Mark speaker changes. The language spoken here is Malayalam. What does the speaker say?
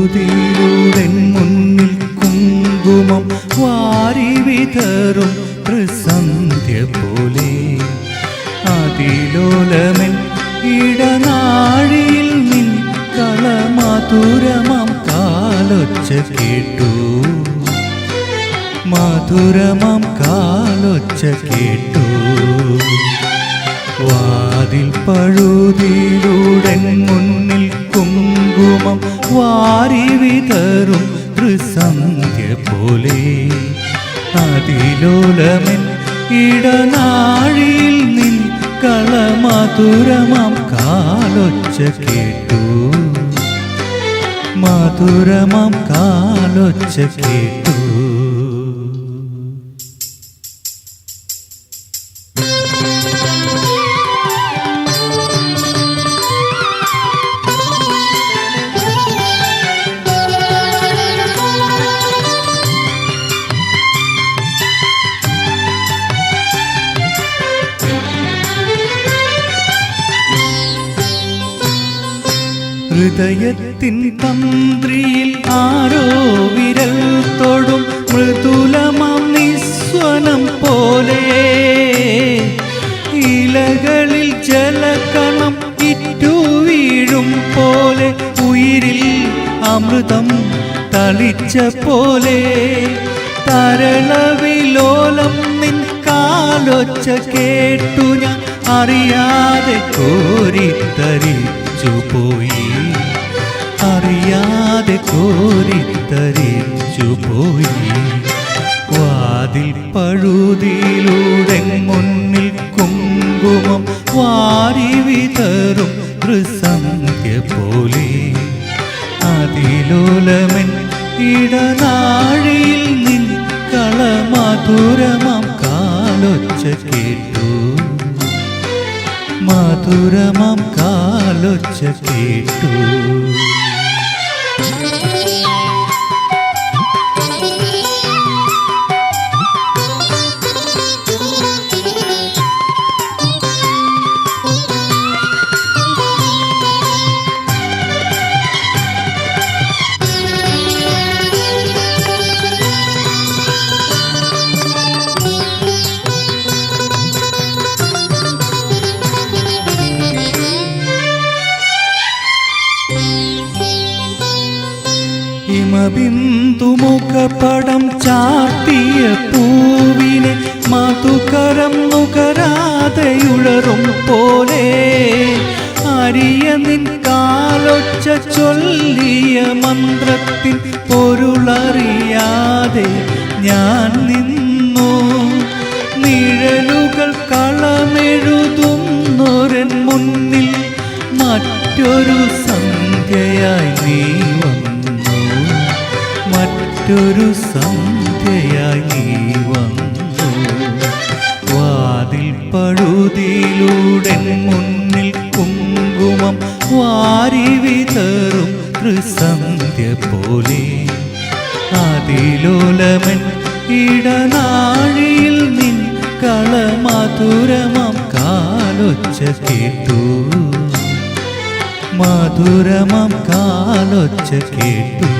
Speaker 1: ശ്രുതിയുടെ മുന്നിൽ കുങ്കുമം വാരി വിതറും പ്രസന്ധ്യ പോലെ. അതിലോലമൻ ഇടനാഴിയിൽ നിൻ കളമധുരമം കാലൊച്ച കേട്ടു. മധുരമം കാലൊച്ച കേട്ടു. വാതിൽ പഴുതിയിലൂടെ ത്രിസന്ധ്യ പോലെ അതിലോലമൻ ഇടനാഴിയിൽ നിൻ കളമധുരമാം കാലൊച്ച കേട്ടു. മധുരമാം കാലൊച്ച കേട്ടു. ഹൃദയത്തിൻ തന്ത്രിയിൽ ആരോ വിരൽ തൊടും. മൃദുലമാം നിസ്വനം പോലെ ഇലകളിൽ ജലകണം ഇറ്റു വീഴും പോലെ ഉയിരിൽ അമൃതം തളിച്ച പോലെ തരളവിലോലം നിൻ കാലൊച്ച കേട്ടു ഞാൻ. അറിയാതെ കോരിത്തരിച്ചു പോയി. അറിയാതെ കോരിത്തരിച്ചു പോയി വാതിൽ പഴുതിയിലൂടെ മുന്നിൽ കുങ്കുമം വാരി വിതറും ത്രിസന്ധ്യ പോലെ. അതിലോലമൻ ഇടനാഴിയിൽ നിൻ കളമധുരമാം കാലൊച്ച കേട്ടു. മധുരമാം കാലൊച്ച കേട്ടു. ഹിമബിന്ദുമുഖപടം ചാർത്തിയ പൂവിനെ മധുകരം നുകരാതെയുഴറും പോലെ. അരിയ നിൻ കാലൊച്ച ചൊല്ലിയ മന്ത്രത്തിൽ പൊരുളറിയാതെ ഞാൻ മറ്റൊരു സന്ധ്യയായി വന്നു. വാതിൽ പഴുതിയിലൂടെ മുന്നിൽ കുങ്കുമം വാരി വിതറും ത്രിസന്ധ്യ പോലെ. അതിലോലമൻ ഇടനാഴിയിൽ നിൻ കളമധുരമം കാലൊച്ച കേട്ടു. മധുരമം കാലൊച്ച കേട്ടു.